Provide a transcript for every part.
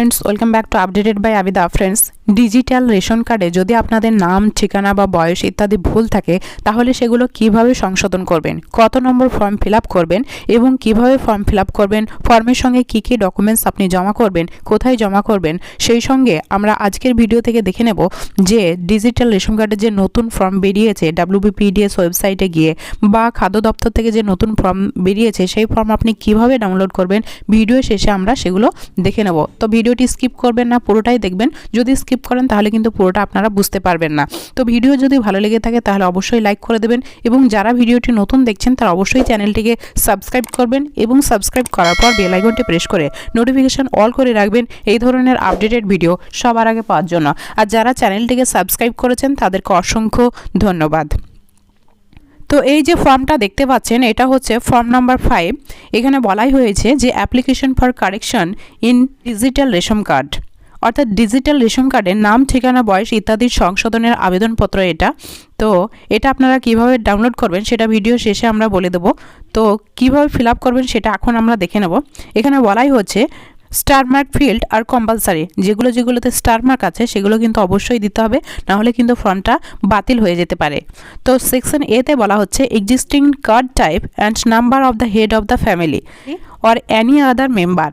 Friends welcome back to updated by Abida friends digital ration কার্ডে যদি আপনাদের নাম, ঠিকানা বা বয়স ইত্যাদি ভুল থাকে, তাহলে সেগুলো কীভাবে সংশোধন করবেন? কত নম্বর ফর্ম ফিল করবেন? এবং কীভাবে ফর্ম ফিল করবেন? ফর্মের সঙ্গে কি কি ডকুমেন্টস আপনি জমা করবেন? কোথায় জমা করবেন? সেই সঙ্গে আমরা আজকের ভিডিও থেকে দেখে নেব যে ডিজিটাল রেশন কার্ডের যে নতুন ফর্ম বেরিয়েছে ডাব্লিউবিপিডিএস ওয়েবসাইটে গিয়ে বা খাদ্য দপ্তর থেকে যে নতুন ফর্ম বেরিয়েছে, সেই ফর্ম আপনি কীভাবে ডাউনলোড করবেন? ভিডিও শেষে আমরা সেগুলো দেখে নেব। তো ভিডিওটি স্কিপ করবেন না, পুরোটাই দেখবেন। যদি স্কিপ করেন, তাহলে কিন্তু পুরোটা আপনারা বুঝতে পারবেন না। তো ভিডিও যদি ভালো লেগে থাকে, তাহলে অবশ্যই লাইক করে দেবেন এবং যারা ভিডিওটি নতুন দেখছেন, তারা অবশ্যই চ্যানেলটিকে সাবস্ক্রাইব করবেন এবং সাবস্ক্রাইব করার পর বেল আইকনটি প্রেস করে নোটিফিকেশন অল করে রাখবেন এই ধরনের আপডেটেড ভিডিও সবার আগে পাওয়ার জন্য। আর যারা চ্যানেলটিকে সাবস্ক্রাইব করেছেন, তাদেরকে অসংখ্য ধন্যবাদ। তো এই যে ফর্মটা দেখতে পাচ্ছেন, এটা হচ্ছে ফর্ম নাম্বার ফাইভ এখানে বলাই হয়েছে যে application for correction in digital ration card অর্থাৎ ডিজিটাল রেশন কার্ডের নাম, ঠিকানা, বয়স ইত্যাদির সংশোধনের আবেদনপত্র এটা। তো এটা আপনারা কীভাবে ডাউনলোড করবেন সেটা ভিডিও শেষে আমরা বলে দেবো। তো কীভাবে ফিল করবেন সেটা এখন আমরা দেখে নেব। এখানে বলাই হচ্ছে star mark field are compulsory যেগুলো যেগুলোতে স্টার মার্ক আছে, সেগুলো কিন্তু অবশ্যই দিতে হবে, নাহলে কিন্তু ফর্মটা বাতিল হয়ে যেতে পারে। তো সেকশন এতে বলা হচ্ছে existing card type and number of the head of the family or any other member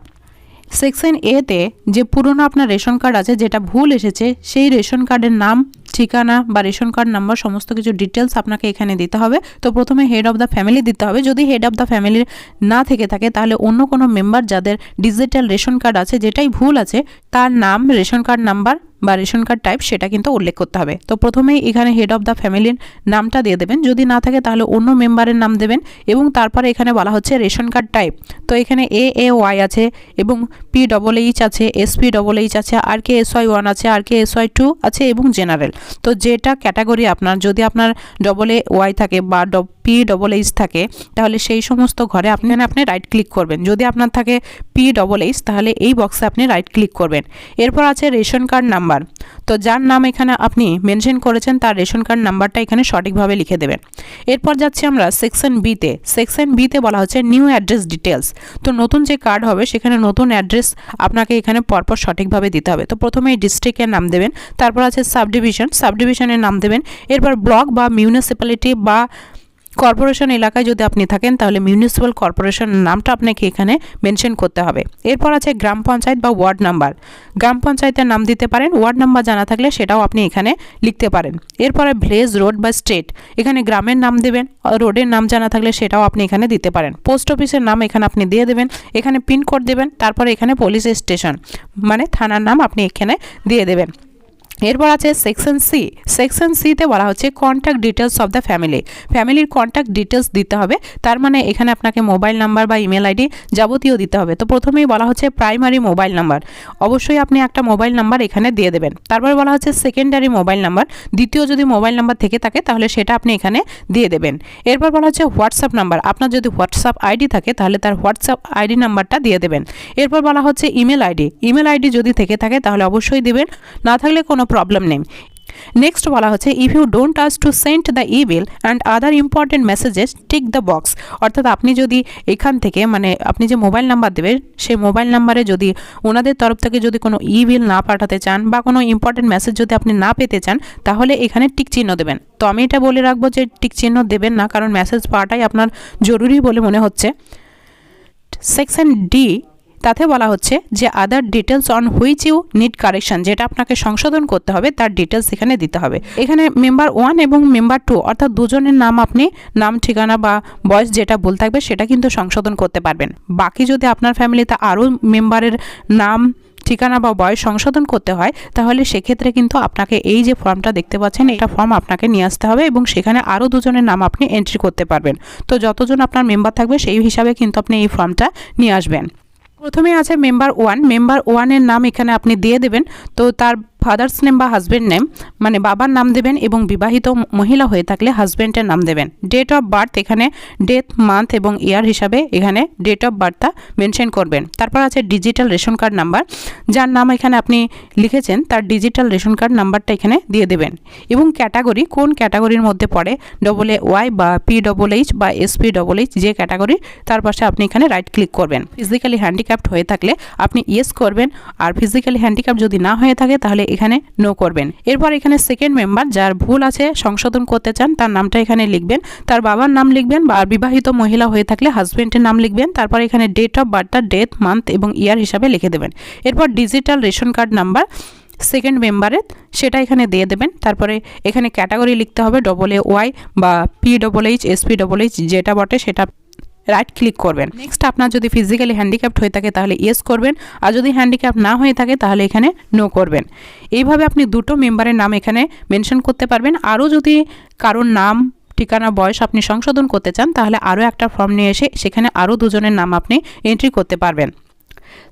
section এতে যে পুরনো আপনার রেশন কার্ড আছে, যেটা ভুল এসেছে, সেই রেশন কার্ডের নাম ঠিকানা বা রেশন কার্ড নাম্বার, সমস্ত কিছু ডিটেলস আপনাকে এখানে দিতে হবে। তো প্রথমে হেড অফ দ্য ফ্যামিলি দিতে হবে। যদি হেড অফ দ্য ফ্যামিলির না থেকে থাকে, তাহলে অন্য কোনো মেম্বার যাদের ডিজিটাল রেশন কার্ড আছে, যেটাই ভুল আছে, তার নাম, রেশন কার্ড নাম্বার বা রেশন কার্ড টাইপ সেটা কিন্তু উল্লেখ করতে হবে। তো প্রথমেই এখানে হেড অফ দ্য ফ্যামিলির নামটা দিয়ে দেবেন। যদি না থাকে, তাহলে অন্য মেম্বারের নাম দেবেন এবং তারপরে এখানে বলা হচ্ছে রেশন কার্ড টাইপ তো এখানে এ এ ওয়াই আছে এবং পি ডবল এইচ আছে এস পি ডবল এইচ আছে R K S Y one আছে R K S Y two আছে এবং জেনারেল তো যেটা ক্যাটাগরি আপনার, যদি আপনার ডবল এ ওয়াই থাকে বা পি ডবল এইচ থাকে, তাহলে সেই সমস্ত ঘরে আপনি আপনি রাইট ক্লিক করবেন। যদি আপনার থাকে পি ডবল এইচ তাহলে এই বক্সে আপনি রাইট ক্লিক করবেন। এরপর আছে রেশন কার্ড নাম্বার তো যার নাম এখানে আপনি মেনশন করেছেন, তার রেশন কার্ড নাম্বারটা এখানে সঠিকভাবে লিখে দেবেন। এরপর যাচ্ছি আমরা সেকশন বিতে সেকশন বিতে বলা হচ্ছে নিউ অ্যাড্রেস ডিটেলস তো নতুন যে কার্ড হবে, সেখানে নতুন অ্যাড্রেস আপনাকে এখানে পরপর সঠিকভাবে দিতে হবে। তো প্রথমে এই ডিস্ট্রিক্টের নাম দেবেন, তারপর আছে সাব ডিভিশন সাব ডিভিশনের নাম দেবেন। এরপর ব্লক বা মিউনিসিপ্যালিটি বা কর্পোরেশন এলাকায় যদি আপনি থাকেন, তাহলে মিউনিসিপ্যাল কর্পোরেশন নামটা আপনাকে এখানে মেনশন করতে হবে। এরপর আছে গ্রাম পঞ্চায়েত বা ওয়ার্ড নাম্বার। গ্রাম পঞ্চায়েতের নাম দিতে পারেন, ওয়ার্ড নাম্বার জানা থাকলে সেটাও আপনি এখানে লিখতে পারেন। এরপরে ভিলেজ রোড বা স্টেট, এখানে গ্রামের নাম দেবেন, রোডের নাম জানা থাকলে সেটাও আপনি এখানে দিতে পারেন। পোস্ট অফিসের নাম এখানে আপনি দিয়ে দেবেন, এখানে পিনকোড দেবেন, তারপরে এখানে পুলিশ স্টেশন মানে থানার নাম আপনি এখানে দিয়ে দেবেন। এরপর আছে সেকশন সি সেকশন সিতে বলা হচ্ছে contact details of the family ফ্যামিলির কন্ট্যাক্ট ডিটেলস দিতে হবে। তার মানে এখানে আপনাকে মোবাইল নাম্বার বা ইমেল আইডি যাবতীয় দিতে হবে। তো প্রথমেই বলা হচ্ছে প্রাইমারি মোবাইল নাম্বার অবশ্যই আপনি একটা মোবাইল নাম্বার এখানে দিয়ে দেবেন। তারপরে বলা হচ্ছে সেকেন্ডারি মোবাইল নাম্বার দ্বিতীয় যদি মোবাইল নাম্বার থেকে থাকে, তাহলে সেটা আপনি এখানে দিয়ে দেবেন। এরপর বলা হচ্ছে হোয়াটসঅ্যাপ নাম্বার আপনার যদি হোয়াটসঅ্যাপ আইডি থাকে, তাহলে তার হোয়াটসঅ্যাপ আইডি নাম্বারটা দিয়ে দেবেন। এরপর বলা হচ্ছে ইমেল আইডি ইমেল আইডি যদি থেকে থাকে, তাহলে অবশ্যই দেবেন। না থাকলে কোনো প্রবলেম নেই। নেক্সট বলা হচ্ছে if you don't us to send the email and other important messages tick the box অর্থাৎ আপনি যদি এখান থেকে মানে আপনি যে মোবাইল নাম্বার দেবেন, সেই মোবাইল নাম্বারে যদি ওনাদের তরফ থেকে যদি কোনো ইমেল না পাঠাতে চান বা কোনো ইম্পর্টেন্ট মেসেজ যদি আপনি না পেতে চান, তাহলে এখানে টিক চিহ্ন দেবেন। তো আমি এটা বলে রাখব যে টিক চিহ্ন দেবেন না, কারণ মেসেজ পাওয়াটাই আপনার জরুরি বলে মনে হচ্ছে। সেকশন ডি তাতে বলা হচ্ছে যে other details on which you need correction যেটা আপনাকে সংশোধন করতে হবে, তার ডিটেলস এখানে দিতে হবে। এখানে মেম্বার ওয়ান এবং মেম্বার টু অর্থাৎ দুজনের নাম আপনি নাম, ঠিকানা বা বয়স যেটা ভুল থাকবে, সেটা কিন্তু সংশোধন করতে পারবেন। বাকি যদি আপনার ফ্যামিলিতে আরও মেম্বারের নাম, ঠিকানা বা বয়স সংশোধন করতে হয়, তাহলে সেক্ষেত্রে কিন্তু আপনাকে এই যে ফর্মটা দেখতে পাচ্ছেন, এটা ফর্ম আপনাকে নিয়ে আসতে হবে এবং সেখানে আরও দুজনের নাম আপনি এন্ট্রি করতে পারবেন। তো যতজন আপনার মেম্বার থাকবে, সেই হিসাবে কিন্তু আপনি এই ফর্মটা নিয়ে আসবেন। প্রথমে আছে মেম্বার ওয়ান মেম্বার ওয়ানের নাম এখানে আপনি দিয়ে দেবেন। তো তার ফাদার্স নেম বা হাজব্যান্ড নেম মানে বাবার নাম দেবেন এবং বিবাহিত মহিলা হয়ে থাকলে হাজব্যান্ডের নাম দেবেন। ডেট অফ বার্থ এখানে ডেথ মান্থ এবং ইয়ার হিসাবে এখানে ডেট অফ বার্থটা মেনশন করবেন। তারপর আছে ডিজিটাল রেশন কার্ড নাম্বার যার নাম এখানে আপনি লিখেছেন, তার ডিজিটাল রেশন কার্ড নাম্বারটা এখানে দিয়ে দেবেন। এবং ক্যাটাগরি কোন ক্যাটাগরির মধ্যে পড়ে ডবল এ ওয়াই বা পি ডবল এইচ বা এসপি ডবল এইচ যে ক্যাটাগরি তার পাশে আপনি এখানে রাইট ক্লিক করবেন। ফিজিক্যালি হ্যান্ডিক্যাপ্ট হয়ে থাকলে আপনি ইয়েস করবেন। আর ফিজিক্যালি হ্যান্ডিক্যাপ যদি না হয়ে থাকে, তাহলে এখানে নো করবেন। এরপর এখানে সেকেন্ড মেম্বার যার ভুল আছে, সংশোধন করতে চান, তার নামটা এখানে লিখবেন। তার বাবার নাম লিখবেন বা বিবাহিত মহিলা হয়ে থাকলে হাজব্যান্ডের নাম লিখবেন। তারপর এখানে ডেট অফ বার্থটা ডেথ মান্থ এবং ইয়ার হিসাবে লিখে দেবেন। এরপর digital ration card number second মেম্বারের সেটা এখানে দিয়ে দেবেন। তারপরে এখানে ক্যাটাগরি লিখতে হবে ডবল এ ওয়াই বা P double H SP double H যেটা বটে, সেটা রাইট ক্লিক করবেন। নেক্সট আপনার যদি ফিজিক্যালি হ্যান্ডিক্যাপ্ট হয়ে থাকে তাহলে ইয়েস করবেন। আর যদি হ্যান্ডিক্যাপ না হয়ে থাকে তাহলে এখানে নো করবেন। এইভাবে আপনি দুটো মেম্বারের নাম এখানে মেনশন করতে পারবেন। আরও যদি কারোর নাম, ঠিকানা, বয়স আপনি সংশোধন করতে চান, তাহলে আরও একটা ফর্ম নিয়ে এসে সেখানে আরও দুজনের নাম আপনি এন্ট্রি করতে পারবেন।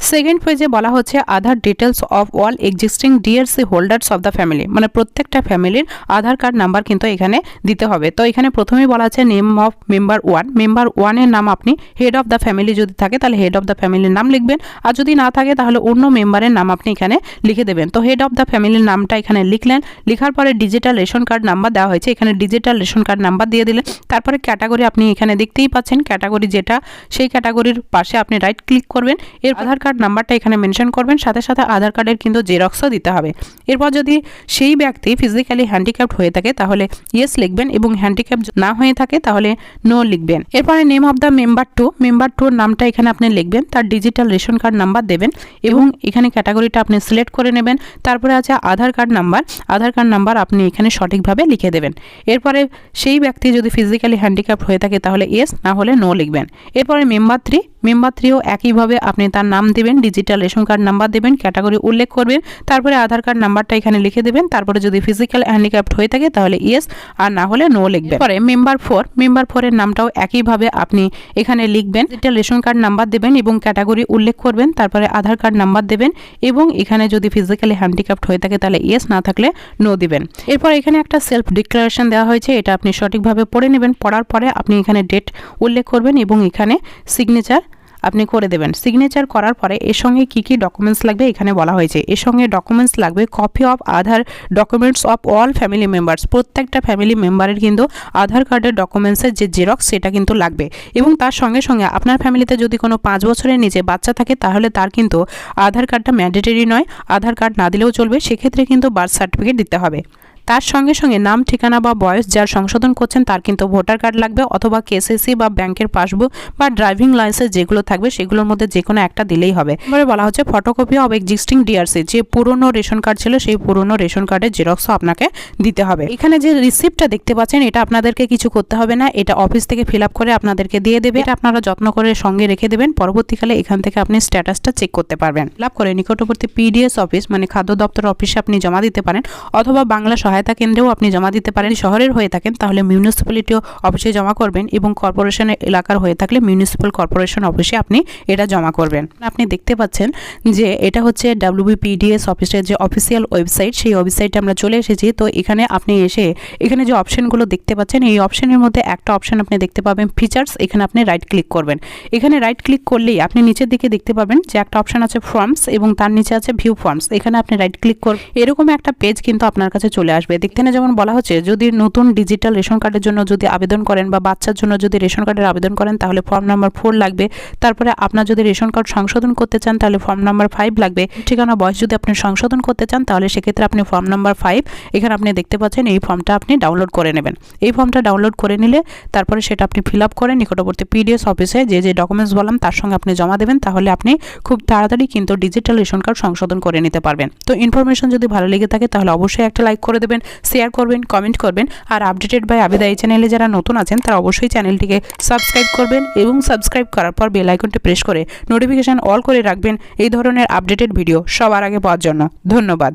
সেকেন্ড পেজে বলা হচ্ছে Aadhaar details of all existing DRC holders of the family মানে প্রত্যেকটা ফ্যামিলির আধার কার্ড নাম্বার কিন্তু এখানে দিতে হবে। তো এখানে প্রথমেই বলা আছে name of member one member ওয়ানের নাম আপনি হেড অফ দ্য ফ্যামিলি যদি থাকে, তাহলে হেড অফ দ্য ফ্যামিলির নাম লিখবেন। আর যদি না থাকে, তাহলে অন্য মেম্বারের নাম আপনি এখানে লিখে দেবেন। তো হেড অফ দ্য ফ্যামিলির নামটা এখানে লিখলেন। লেখার পরে ডিজিটাল রেশন কার্ড নাম্বার দেওয়া হয়েছে। এখানে ডিজিটাল রেশন কার্ড নাম্বার দিয়ে দিলেন। তারপরে ক্যাটাগরি আপনি এখানে দেখতেই পাচ্ছেন। ক্যাটাগরি যেটা, সেই ক্যাটাগরির পাশে আপনি রাইট ক্লিক করবেন। এর আধার কার্ড নাম্বারটা এখানে মেনশন করবেন, সাথে সাথে আধার কার্ডের কিন্তু জেরক্সও দিতে হবে। এরপর যদি সেই ব্যক্তি ফিজিক্যালি হ্যান্ডিক্যাপ্ট হয়ে থাকে, তাহলে ইয়েস লিখবেন এবং হ্যান্ডিক্যাপ না হয়ে থাকে, তাহলে নো লিখবেন। এরপরে name of the member two member টুর নামটা এখানে আপনি লিখবেন, তার ডিজিটাল রেশন কার্ড নাম্বার দেবেন এবং এখানে ক্যাটাগরিটা আপনি সিলেক্ট করে নেবেন। তারপরে আছে Aadhaar card number Aadhaar card number আপনি এখানে সঠিকভাবে লিখে দেবেন। এরপরে সেই ব্যক্তি যদি ফিজিক্যালি হ্যান্ডিক্যাপ্ট হয়ে থাকে, তাহলে ইয়েস না হলে নো লিখবেন। এরপরে মেম্বার থ্রি মেম্বার একইভাবে আপনি তার নাম দেবেন ডিজিটাল রেশন কার্ড নাম্বার দেবেন ক্যাটাগরি উল্লেখ করবেন, তারপরে আধার কার্ড নাম্বারটা এখানে লিখে দেবেন, তারপরে যদি ফিজিক্যাল হ্যান্ডিক্যাপ্ট হয়ে থাকে তাহলে ইয়েস আর না হলে নো লিখবেন। পরে মেম্বার ফোর মেম্বার ফোরের নামটাও একইভাবে আপনি এখানে লিখবেন ডিজিটাল রেশন কার্ড নাম্বার দেবেন এবং ক্যাটাগরি উল্লেখ করবেন, তারপরে আধার কার্ড নাম্বার দেবেন এবং এখানে যদি ফিজিক্যালি হ্যান্ডিক্যাপ্ট হয়ে থাকে তাহলে ইয়েস না থাকলে নো দিবেন। এরপর এখানে একটা সেলফ ডিক্লারেশন দেওয়া হয়েছে, এটা আপনি সঠিকভাবে পড়ে নেবেন, পড়ার পরে আপনি এখানে ডেট উল্লেখ করবেন এবং এখানে সিগনেচার আপনি করে দেবেন। সিগনেচার করার পরে এর সঙ্গে কী কী ডকুমেন্টস লাগবে এখানে বলা হয়েছে। এর সঙ্গে ডকুমেন্টস লাগবে copy of Aadhaar documents of all family members প্রত্যেকটা ফ্যামিলি মেম্বারের কিন্তু আধার কার্ডের ডকুমেন্টসের যে জেরক্স সেটা কিন্তু লাগবে। এবং তার সঙ্গে সঙ্গে আপনার ফ্যামিলিতে যদি কোনো পাঁচ বছরের নিচে বাচ্চা থাকে তাহলে তার কিন্তু আধার কার্ডটা ম্যান্ডেটরি নয়। আধার কার্ড না দিলেও চলবে। সেক্ষেত্রে কিন্তু বার্থ সার্টিফিকেট দিতে হবে। তার সঙ্গে সঙ্গে নাম, ঠিকানা বা বয়স যার সংশোধন করছেন তার কিন্তু ভোটার কার্ড লাগবে। অথবা কেসিসি বা ব্যাংকের পাসবুক বা ড্রাইভিং লাইসেন্স যেগুলো থাকবে, সেগুলোর মধ্যে যে কোনো একটা দিলেই হবে। এবারে বলা হচ্ছে ফটোকপি অফ এক্সিস্টিং ডিআরসি যে পুরনো রেশন কার্ড ছিল, সেই পুরনো রেশন কার্ডের জেরক্সও আপনাকে দিতে হবে। এখানে যে রিসিপ্টটা দেখতে পাচ্ছেন, এটা আপনাদেরকে কিছু করতে হবে না, এটা অফিস থেকে ফিল করে আপনাদেরকে দিয়ে দেবে। এটা আপনারা যত্ন করে সঙ্গে রেখে দেবেন, পরবর্তীকালে এখান থেকে আপনি স্ট্যাটাসটা চেক করতে পারবেন। আপ করে নিকটবর্তী পিডিএস অফিস মানে খাদ্য দপ্তর অফিসে আপনি জমা দিতে পারেন, অথবা বাংলা সহায়তা কেন্দ্রেও আপনি জমা দিতে পারেন। শহরের হয়ে থাকেন, তাহলে মিউনিসিপ্যালিটিও অফিসে জমা করবেন এবং কর্পোরেশনের এলাকার হয়ে থাকলে মিউনিসিপ্যাল কর্পোরেশন অফিসে আপনি এটা জমা করবেন। আপনি দেখতে পাচ্ছেন যে এটা হচ্ছে ডাব্লিউবিপিডিএস অফিসের যে অফিসিয়াল ওয়েবসাইট সেই ওয়েবসাইটে আমরা চলে এসেছি। তো এখানে আপনি এসে এখানে যে অপশনগুলো দেখতে পাচ্ছেন, এই অপশনের মধ্যে একটা অপশন আপনি দেখতে পাবেন ফিচার্স এখানে আপনি রাইট ক্লিক করবেন। এখানে রাইট ক্লিক করলেই আপনি নিচের দিকে দেখতে পাবেন যে একটা অপশন আছে ফর্মস এবং তার নিচে আছে ভিউ ফর্মস এখানে আপনি রাইট ক্লিক করবেন এরকম একটা পেজ কিন্তু আপনার কাছে চলে আসবে। দেখতে না যেমন বলা হচ্ছে, যদি নতুন ডিজিটাল রেশন কার্ডের জন্য যদি আবেদন করেন বা বাচ্চার জন্য যদি রেশন কার্ডের আবেদন করেন, তাহলে ফর্ম নাম্বার ফোর লাগবে। তারপরে আপনার যদি রেশন কার্ড সংশোধন করতে চান, তাহলে ফর্ম নাম্বার ফাইভ লাগবে। ঠিকানা, বয়স যদি আপনি সংশোধন করতে চান, তাহলে সেক্ষেত্রে আপনি ফর্ম নাম্বার ফাইভ এখানে আপনি দেখতে পাচ্ছেন এই ফর্মটা আপনি ডাউনলোড করে নেবেন। এই ফর্মটা ডাউনলোড করে নিলে তারপরে সেটা আপনি ফিল আপ করে নিকটবর্তী পিডিএস অফিসে যে যে ডকুমেন্টস বললাম, তার সঙ্গে আপনি জমা দেবেন, তাহলে আপনি খুব তাড়াতাড়ি কিন্তু ডিজিটাল রেশন কার্ড সংশোধন করে নিতে পারবেন। তো ইনফরমেশন যদি ভালো লেগে থাকে, তাহলে অবশ্যই একটা লাইক করে দেবেন শেয়ার করবেন কমেন্ট করবেন, আর আপডেটেড বাই আবেদা এই চ্যানেলে যারা নতুন আছেন, তারা অবশ্যই চ্যানেলটিকে সাবস্ক্রাইব করবেন এবং সাবস্ক্রাইব করার পর বেল আইকনটি প্রেস করে নোটিফিকেশান অল করে রাখবেন এই ধরনের আপডেটেড ভিডিও সবার আগে পাওয়ার জন্য। ধন্যবাদ।